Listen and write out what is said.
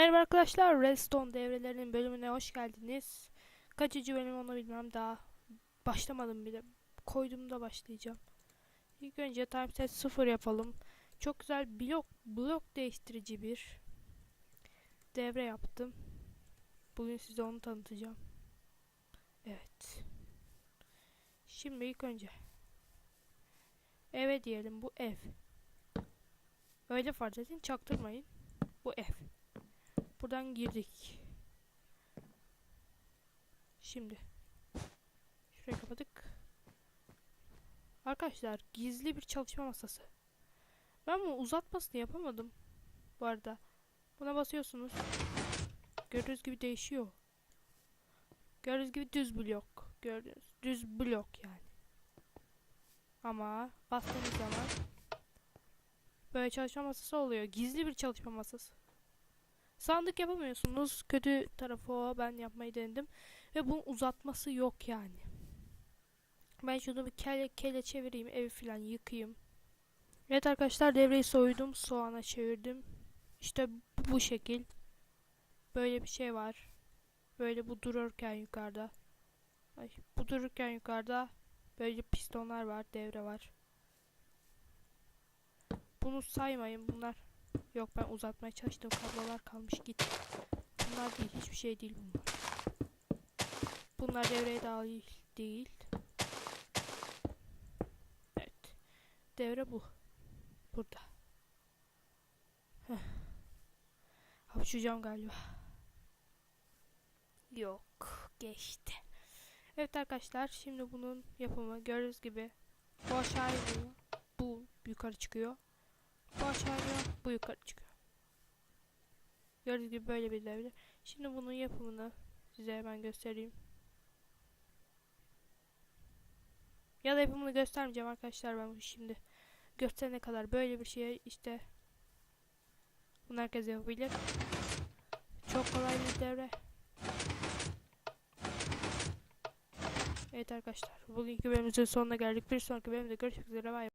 Merhaba arkadaşlar, Redstone devrelerinin bölümüne hoş geldiniz. Kaçıncı bölüm onu bilmem daha başlamadım bile. Koyduğumda başlayacağım. İlk önce timeset 0 yapalım. Çok güzel blok blok değiştirici bir devre yaptım. Bugün size onu tanıtacağım. Evet. Şimdi ilk önce eve diyelim bu ev. Öyle farz edin çaktırmayın. Bu ev. Buradan girdik. Şimdi. Şurayı kapadık. Arkadaşlar gizli bir çalışma masası. Ben bunu uzatmasını yapamadım. Bu arada. Buna basıyorsunuz. Gördüğünüz gibi değişiyor. Gördüğünüz gibi düz blok. Gördüğünüz düz blok yani. Ama bastığınız zaman böyle çalışma masası oluyor. Gizli bir çalışma masası. Sandık yapamıyorsunuz. Kötü tarafı o. Ben yapmayı denedim. Ve bunun uzatması yok yani. Ben şunu bir kele kele çevireyim. Evi falan yıkayım. Evet arkadaşlar devreyi soydum. Soğana çevirdim. İşte bu şekil. Böyle bir şey var. Böyle bu dururken yukarıda. Ay, bu dururken yukarıda böyle pistonlar var. Devre var. Bunu saymayın. Bunlar Yok ben uzatmaya çalıştım. Kablolar kalmış git. Bunlar değil. Hiçbir şey değil bunlar. Bunlar devreye dahil değil. Evet. Devre bu. Burada. Heh. Hapşuracağım galiba. Yok. Geçti. Evet arkadaşlar. Şimdi bunun yapımı gördüğünüz gibi. Bu aşağı iniyor. Bu yukarı çıkıyor. Bu aşağı iniyor. Bu yukarı çıkıyor. Gördüğünüz gibi böyle devre. Şimdi bunun yapımını size hemen göstereyim. Ya da yapımını göstermeyeceğim arkadaşlar ben şimdi. Gösterene kadar böyle bir şey işte bunu herkes yapabilir. Çok kolay bir devre. Evet arkadaşlar bugünkü bölümümüzün sonuna geldik. Bir sonraki bölümde görüşmek üzere. Bye.